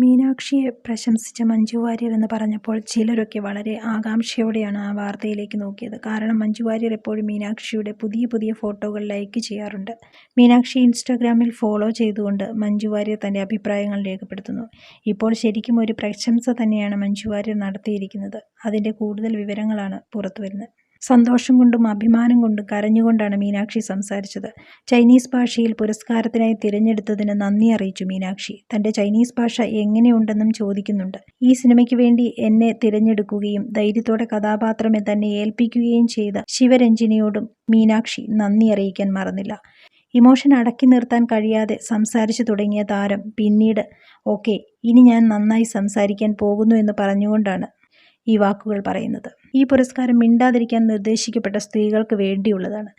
മീനാക്ഷിയെ പ്രശംസിച്ച മഞ്ജു വാര്യർ എന്ന് പറഞ്ഞപ്പോൾ ചിലരൊക്കെ വളരെ ആകാംക്ഷയോടെയാണ് ആ വാർത്തയിലേക്ക് നോക്കിയത്. കാരണം മഞ്ജു വാര്യർ എപ്പോഴും മീനാക്ഷിയുടെ പുതിയ പുതിയ ഫോട്ടോകൾ ലൈക്ക് ചെയ്യാറുണ്ട്. മീനാക്ഷി ഇൻസ്റ്റാഗ്രാമിൽ ഫോളോ ചെയ്തുകൊണ്ട് മഞ്ജു വാര്യർ തന്റെ അഭിപ്രായങ്ങൾ രേഖപ്പെടുത്തുന്നു. ഇപ്പോൾ ശരിക്കും ഒരു പ്രശംസ തന്നെയാണ് മഞ്ജു വാര്യർ നടത്തിയിരിക്കുന്നത്. അതിന്റെ കൂടുതൽ വിവരങ്ങളാണ് പുറത്തുവരുന്നത്. സന്തോഷം കൊണ്ടും അഭിമാനം കൊണ്ടും കരഞ്ഞുകൊണ്ടാണ് മീനാക്ഷി സംസാരിച്ചത്. ചൈനീസ് ഭാഷയിൽ പുരസ്കാരത്തിനായി തിരഞ്ഞെടുത്തതിന് നന്ദി അറിയിച്ചു മീനാക്ഷി. തന്റെ ചൈനീസ് ഭാഷ എങ്ങനെയുണ്ടെന്നും ചോദിക്കുന്നുണ്ട്. ഈ സിനിമയ്ക്ക് വേണ്ടി എന്നെ തിരഞ്ഞെടുക്കുകയും ധൈര്യത്തോടെ കഥാപാത്രമേ തന്നെ ഏൽപ്പിക്കുകയും ചെയ്ത ശിവരഞ്ജിനിയോടും മീനാക്ഷി നന്ദി അറിയിക്കാൻ മറന്നില്ല. ഇമോഷൻ അടക്കി നിർത്താൻ കഴിയാതെ സംസാരിച്ചു തുടങ്ങിയ താരം പിന്നീട് ഓക്കെ ഇനി ഞാൻ നന്നായി സംസാരിക്കാൻ പോകുന്നു എന്ന് പറഞ്ഞുകൊണ്ടാണ് ഈ വാക്കുകൾ പറയുന്നത്. ഈ പുരസ്കാരം മിണ്ടാതിരിക്കാൻ നിർദ്ദേശിക്കപ്പെട്ട സ്ത്രീകൾക്ക് വേണ്ടിയുള്ളതാണ്.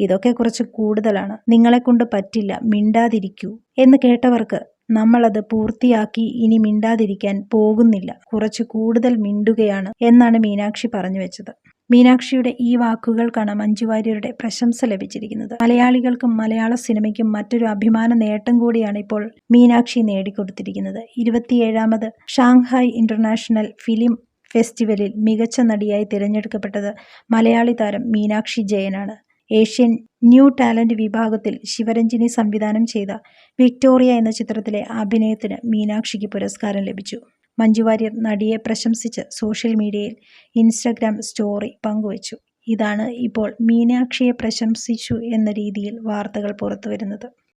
ഇതൊക്കെ കുറച്ച് കൂടുതലാണ്. നിങ്ങളെക്കൊണ്ട് പറ്റില്ല മിണ്ടാതിരിക്കൂ എന്ന് കേട്ടവർക്ക് നമ്മളത് പൂർത്തിയാക്കി ഇനി മിണ്ടാതിരിക്കാൻ പോകുന്നില്ല കുറച്ച് കൂടുതൽ മിണ്ടുകയാണ് എന്നാണ് മീനാക്ഷി പറഞ്ഞു വെച്ചത് മീനാക്ഷിയുടെ ഈ വാക്കുകൾക്കാണ് മഞ്ജു വാര്യരുടെ പ്രശംസ ലഭിച്ചിരിക്കുന്നത്. മലയാളികൾക്കും മലയാള സിനിമയ്ക്കും മറ്റൊരു അഭിമാന നേട്ടം കൂടിയാണ് ഇപ്പോൾ മീനാക്ഷി നേടിക്കൊടുത്തിരിക്കുന്നത്. ഇരുപത്തിയേഴാമത് ഷാങ്ഹായ് ഇന്റർനാഷണൽ ഫിലിം ഫെസ്റ്റിവലിൽ മികച്ച നടിയായി തിരഞ്ഞെടുക്കപ്പെട്ടത് മലയാളി താരം മീനാക്ഷി ജയനാണ്. ഏഷ്യൻ ന്യൂ ടാലന്റ് വിഭാഗത്തിൽ ശിവരഞ്ജിനി സംവിധാനം ചെയ്ത വിക്ടോറിയ എന്ന ചിത്രത്തിലെ അഭിനയത്തിന് മീനാക്ഷിക്ക് പുരസ്കാരം ലഭിച്ചു. മഞ്ജുവാര്യർ നടിയെ പ്രശംസിച്ച് സോഷ്യൽ മീഡിയയിൽ ഇൻസ്റ്റഗ്രാം സ്റ്റോറി പങ്കുവച്ചു ഇതാണ് ഇപ്പോൾ മീനാക്ഷിയെ പ്രശംസിച്ചു എന്ന രീതിയിൽ വാർത്തകൾ പുറത്തുവരുന്നത്.